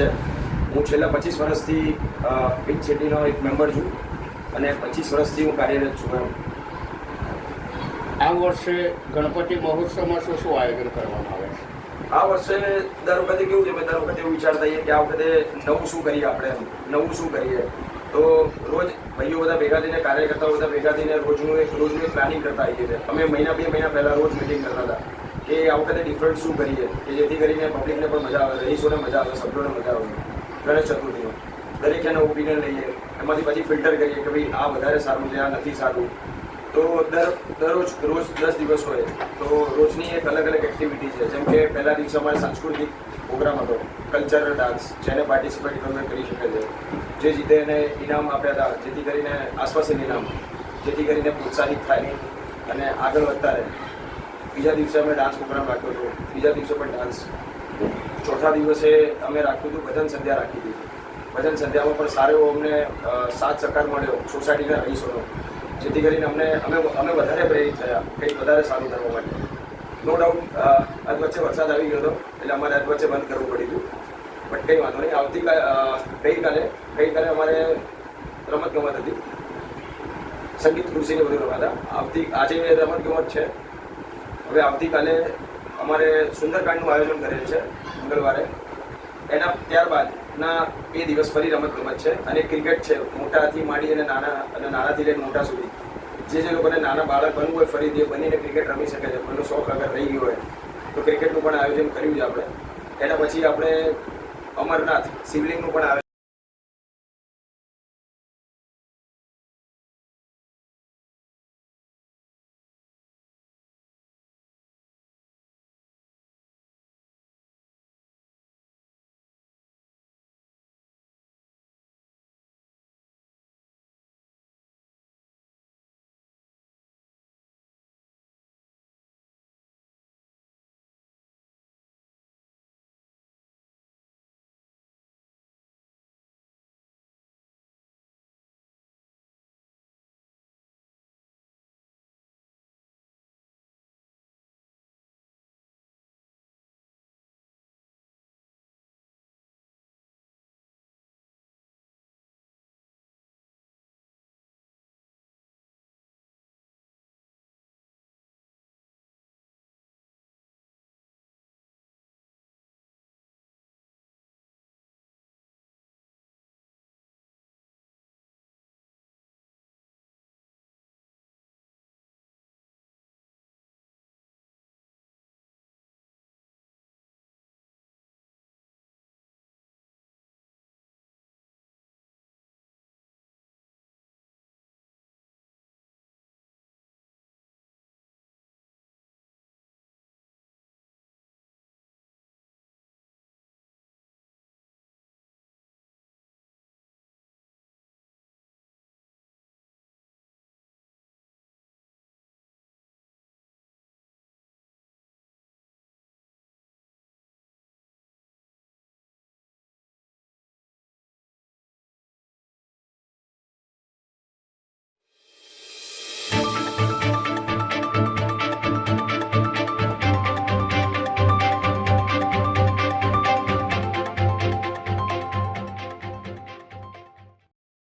છે. હું છેલ્લા પચીસ વર્ષથી પિંક સિટીનો એક મેમ્બર છું અને પચીસ વર્ષથી હું કાર્યરત છું એમ. આ વર્ષે ગણપતિ મહોત્સવમાં શું શું આયોજન કરવામાં આવે છે? આ વર્ષે દર વખતે કેવું છે? દર વખતે એવું વિચારતા હોઈએ કે આ વખતે નવું શું કરીએ આપણે નવું શું કરીએ? તો રોજ ભાઈઓ બધા ભેગા થઈને કાર્યકર્તાઓ બધા ભેગા થઈને રોજનું એક રોજનું એક પ્લાનિંગ કરતા આવીએ છીએ. અમે મહિના બે મહિના પહેલાં રોજ મિટિંગ કરતા હતા. કે આ વખતે ડિફરન્ટ શું કરીએ? કે જેથી કરીને પબ્લિકને પણ મજા આવે, રહીશોને મજા આવે, સભ્યોને મજા આવે. ગણેશ ચતુર્થીનો દરેક એનો ઓપિનિયન લઈએ. એમાંથી પછી ફિલ્ટર કરીએ કે ભાઈ આ વધારે સારું છે, આ નથી સારું. તો દર, દરરોજ, રોજ દસ દિવસ હોય. તો રોજની એક અલગ અલગ એક્ટિવિટી છે. જેમ કે પહેલા દિવસે સાંસ્કૃતિક પ્રોગ્રામ હતો. કલ્ચરલ ડાન્સ જેને પાર્ટિસિપેટ તમે કરી શકે છે જે જીતે એને ઇનામ આપ્યા હતા. જેથી કરીને આશ્વાસન ઇનામ. જેથી કરીને પ્રોત્સાહિત થાય. અને આગળ વધતા રહે. બીજા દિવસે અમે ડાન્સ પ્રોગ્રામ રાખ્યો હતો. બીજા દિવસે પણ ડાન્સ ચોથા દિવસે અમે રાખ્યું હતું ભજન સંધ્યા રાખી હતી ભજન સંધ્યામાં પણ સારો એવો અમને સાથ સહકાર મળ્યો સોસાયટીના રહીશોનો. જેથી કરીને અમને, અમે અમે વધારે પ્રેરિત થયા. કંઈક વધારે સારું કરવા માટે. નો ડાઉટ આજ વચ્ચે વરસાદ આવી ગયો હતો, એટલે અમારે આજ વચ્ચે બંધ કરવું પડ્યું હતું બટ કંઈ વાંધો નહીં. આવતીકાલે ગઈકાલે ગઈકાલે અમારે રમત ગમત હતી. સંગીત કૃષિને બધું રમાતા. આવતી, આજે રમત ગમત છે. હવે આવતીકાલે અમારે સુંદરકાંડનું આયોજન કરેલ છે, મંગળવારે. એના ત્યારબાદના બે દિવસ ફરી રમત ગમત છે અને ક્રિકેટ છે, મોટાથી માંડી અને નાના અને નાનાથી લઈને મોટા સુધી. જે જે લોકોને નાના બાળક બનવું હોય ફરી તે બનીને ક્રિકેટ રમી શકે છે કોઈનો શોખ અગર રહી ગયો હોય, તો ક્રિકેટનું પણ આયોજન કર્યું છે આપણે. એના પછી આપણે અમરનાથ શિવલિંગનું પણ આયોજન